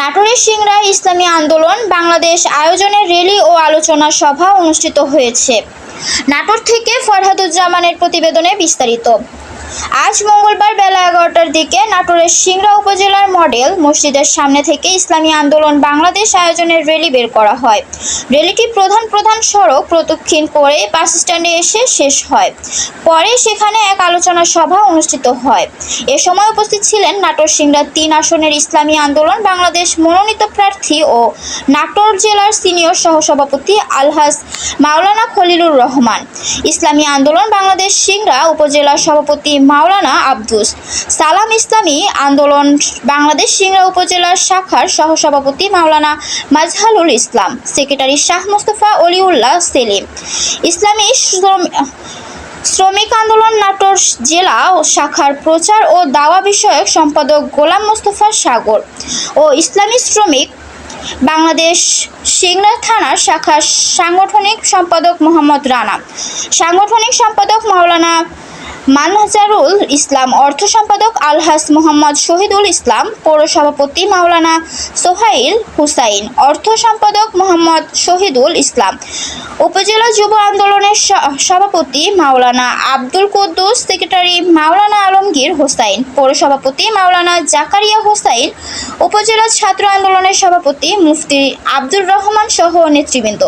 নাটোরের সিংরা ইসলামী আন্দোলন বাংলাদেশ আয়োজনের র্যালি ও আলোচনা সভা অনুষ্ঠিত হয়েছে। নাটোর থেকে ফরহাদুজ্জামানের প্রতিবেদনে বিস্তারিত। আজ মঙ্গলবার বেলা এগারোটার দিকে নাটোরের সিংড়া উপজেলার মডেল মসজিদের সামনে থেকে ইসলামী আন্দোলন বাংলাদেশ আয়োজনের র্যালি বের করা হয়। র্যালিটি প্রধান প্রধান সড়ক প্রদক্ষিণ করে বাস স্ট্যান্ডে এসে শেষ হয়। পরে সেখানে এক আলোচনা সভা অনুষ্ঠিত হয়। এ সময় উপস্থিত ছিলেন নাটোর সিংড়া তিন আসনের ইসলামী আন্দোলন বাংলাদেশ মনোনীত প্রার্থী ও নাটোর জেলার সিনিয়র সহসভাপতি আলহাজ মাওলানা খলিলুর রহমান। ইসলামী আন্দোলন বাংলাদেশ সিংড়া উপজেলা সভাপতি মাওলানা আব্দুস। সালাম ইসলামী আন্দোলন বাংলাদেশ সিংড়া উপজেলার শাখার সহসভাপতি মাওলানা মাজহারুল ইসলাম, সেক্রেটারি শাহ মোস্তফা অলিউল্লাহ সেলিম। ইসলামী শ্রম শ্রমিক আন্দোলন নাটোর জেলা ও শাখার প্রচার ও দাওয়া বিষয়ক সম্পাদক গোলাম মোস্তফা সাগর ও ইসলামী শ্রমিক বাংলাদেশ সিংড়া থানার শাখার সাংগঠনিক সম্পাদক মোহাম্মদ রানা। সাংগঠনিক সম্পাদক মাওলানা মানহাজারুল ইসলাম অর্থ সম্পাদক আলহাস মোহাম্মদ শহীদুল ইসলাম পৌরসভাপতি মাওলানা সোহাইল হুসাইন, অর্থ সম্পাদক মোহাম্মদ শহীদুল ইসলাম, উপজেলা যুব আন্দোলনের সভাপতি মাওলানা আব্দুল কুদ্দুস, সেক্রেটারি মাওলানা আলমগীর হোসাইন, পৌরসভাপতি মাওলানা জাকারিয়া হোসাইন, উপজেলা ছাত্র আন্দোলনের সভাপতি মুফতি আব্দুর রহমান সহ নেতৃবৃন্দ।